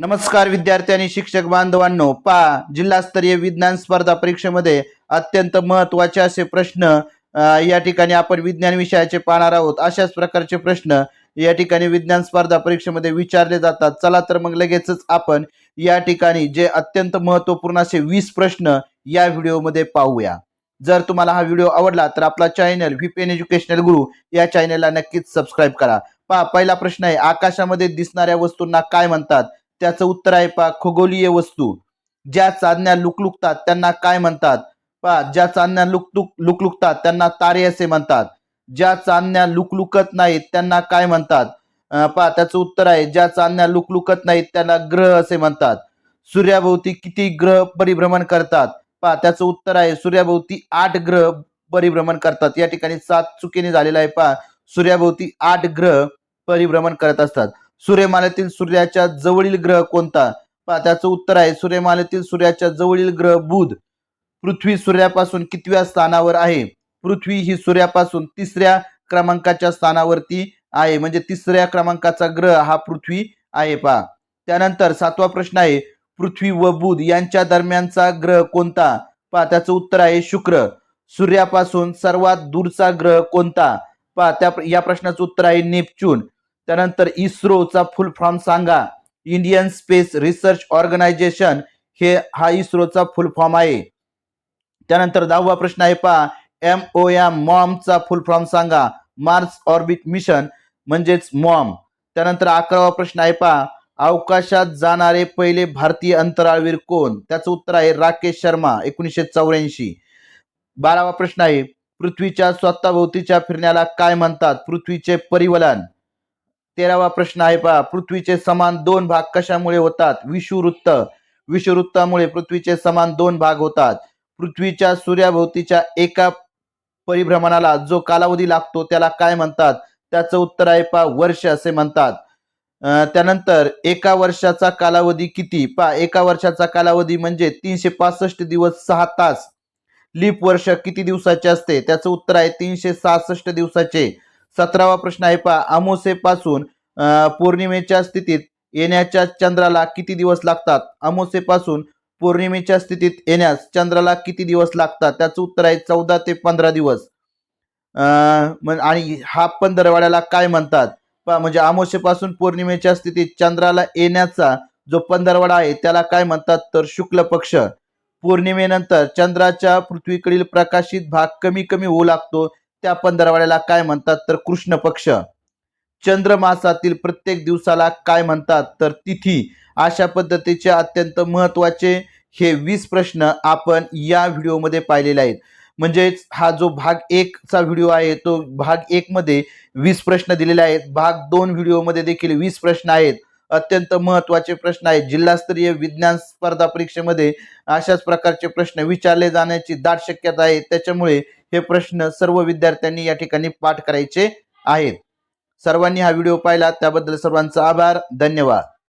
नमस्कार विद्यार्थी आणि शिक्षक बांधवांनो पा जिल्हास्तरीय विज्ञान स्पर्धा परीक्षेमध्ये अत्यंत महत्त्वाचे असे प्रश्न या ठिकाणी आपण विज्ञान विषयाचे पाहणार आहोत. अशाच प्रकारचे प्रश्न या ठिकाणी विज्ञान स्पर्धा परीक्षेमध्ये विचारले जातात. चला तर मग लगेचच आपण या ठिकाणी जे अत्यंत महत्त्वपूर्ण असे वीस प्रश्न या व्हिडिओमध्ये पाहूया. जर तुम्हाला हा व्हिडिओ आवडला तर आपला चॅनल व्हीपीएन एज्युकेशनल गुरु या चॅनलला नक्कीच सबस्क्राईब करा. पहा पहिला प्रश्न आहे आकाशामध्ये दिसणाऱ्या वस्तूंना काय म्हणतात? त्याचं उत्तर आहे पहा खगोलीय वस्तू. ज्या चांदण्या लुकलुकतात त्यांना काय म्हणतात? पा ज्या चांदण्या लुकलुक लुकलुकतात त्यांना तारे असे म्हणतात. ज्या चांदण्या लुकलुकत नाहीत त्यांना काय म्हणतात? पा पहा त्याचं उत्तर आहे ज्या चांदण्या लुकलुकत नाहीत त्यांना ग्रह असे म्हणतात. सूर्याभोवती किती ग्रह परिभ्रमण करतात? पहा त्याचं उत्तर आहे सूर्याभोवती आठ ग्रह परिभ्रमण करतात. या ठिकाणी सात चुकीने झालेला आहे पहा. सूर्याभोवती आठ ग्रह परिभ्रमण करत असतात. सूर्यमालेतील सूर्याच्या जवळील ग्रह कोणता? पहा त्याचं उत्तर आहे सूर्यमालेतील सूर्याच्या जवळील ग्रह बुध. पृथ्वी सूर्यापासून कितव्या स्थानावर आहे? पृथ्वी ही सूर्यापासून तिसऱ्या क्रमांकाच्या स्थानावरती आहे. म्हणजे तिसऱ्या क्रमांकाचा ग्रह हा पृथ्वी आहे पहा. त्यानंतर सातवा प्रश्न आहे पृथ्वी व बुध यांच्या दरम्यानचा ग्रह कोणता? पहा त्याचं उत्तर आहे शुक्र. सूर्यापासून सर्वात दूरचा ग्रह कोणता? पहा त्या या प्रश्नाचं उत्तर आहे नेपच्यून. त्यानंतर इस्रोचा फुल फॉर्म सांगा. इंडियन स्पेस रिसर्च ऑर्गनायझेशन हे हा इस्रोचा फुल फॉर्म आहे. त्यानंतर दहावा प्रश्न आहे पहा. एम ओ एम मॉमचा फुल फॉर्म सांगा. मार्स ऑर्बिट मिशन म्हणजेच मॉम. त्यानंतर अकरावा प्रश्न आहे पहा. अवकाशात जाणारे पहिले भारतीय अंतराळवीर कोण? त्याचं उत्तर आहे राकेश शर्मा एकोणीसशे चौऱ्याऐंशी. बारावा प्रश्न आहे पृथ्वीच्या स्वतःभोवतीच्या फिरण्याला काय म्हणतात? पृथ्वीचे परिवलन. तेरावा प्रश्न आहे पहा. पृथ्वीचे समान दोन भाग कशामुळे होतात? विषुवृत्त विषुवृत्तामुळे पृथ्वीचे समान दोन भाग होतात. पृथ्वीच्या सूर्याभोवतीच्या एका परिभ्रमणाला जो कालावधी लागतो त्याला काय म्हणतात? त्याचं उत्तर आहे पहा वर्ष असे म्हणतात. त्यानंतर एका वर्षाचा कालावधी किती? पहा एका वर्षाचा कालावधी म्हणजे तीनशे पासष्ट दिवस सहा तास. लीप वर्ष किती दिवसाचे असते? त्याचं उत्तर आहे तीनशे सहासष्ट दिवसाचे. सतरावा प्रश्न आहे पहा. अमोसेपासून पौर्णिमेच्या स्थितीत येण्याच्या चंद्राला किती दिवस लागतात? अमोसेपासून पौर्णिमेच्या स्थितीत येण्यास चंद्राला किती दिवस लागतात? त्याचं उत्तर आहे चौदा ते पंधरा दिवस. आणि हा पंधरवाड्याला काय म्हणतात? म्हणजे अमोसेपासून पौर्णिमेच्या स्थितीत चंद्राला येण्याचा जो पंधरवाडा आहे त्याला काय म्हणतात? तर शुक्ल पक्ष. पौर्णिमेनंतर चंद्राच्या पृथ्वीकडील प्रकाशित भाग कमी कमी होऊ लागतो. त्या पंधरवाड्याला काय म्हणतात तर कृष्ण पक्ष. चंद्रमासातील प्रत्येक दिवसाला काय म्हणतात तर तिथी. अशा पद्धतीचे अत्यंत महत्त्वाचे हे वीस प्रश्न आपण या व्हिडिओमध्ये पाहिलेले आहेत. म्हणजेच हा जो भाग एकचा व्हिडिओ आहे तो भाग एकमध्ये वीस प्रश्न दिलेले आहेत. भाग दोन व्हिडिओमध्ये देखील वीस प्रश्न आहेत. अत्यंत महत्त्वाचे प्रश्न आहेत. जिल्हास्तरीय विज्ञान स्पर्धा परीक्षेमध्ये अशाच प्रकारचे प्रश्न विचारले जाण्याची दाट शक्यता आहे. त्याच्यामुळे हे प्रश्न सर्व विद्यार्थ्यांनी या ठिकाणी पाठ करायचे आहेत. सर्वांनी हा व्हिडिओ पाहिला त्याबद्दल सर्वांचा आभार धन्यवाद.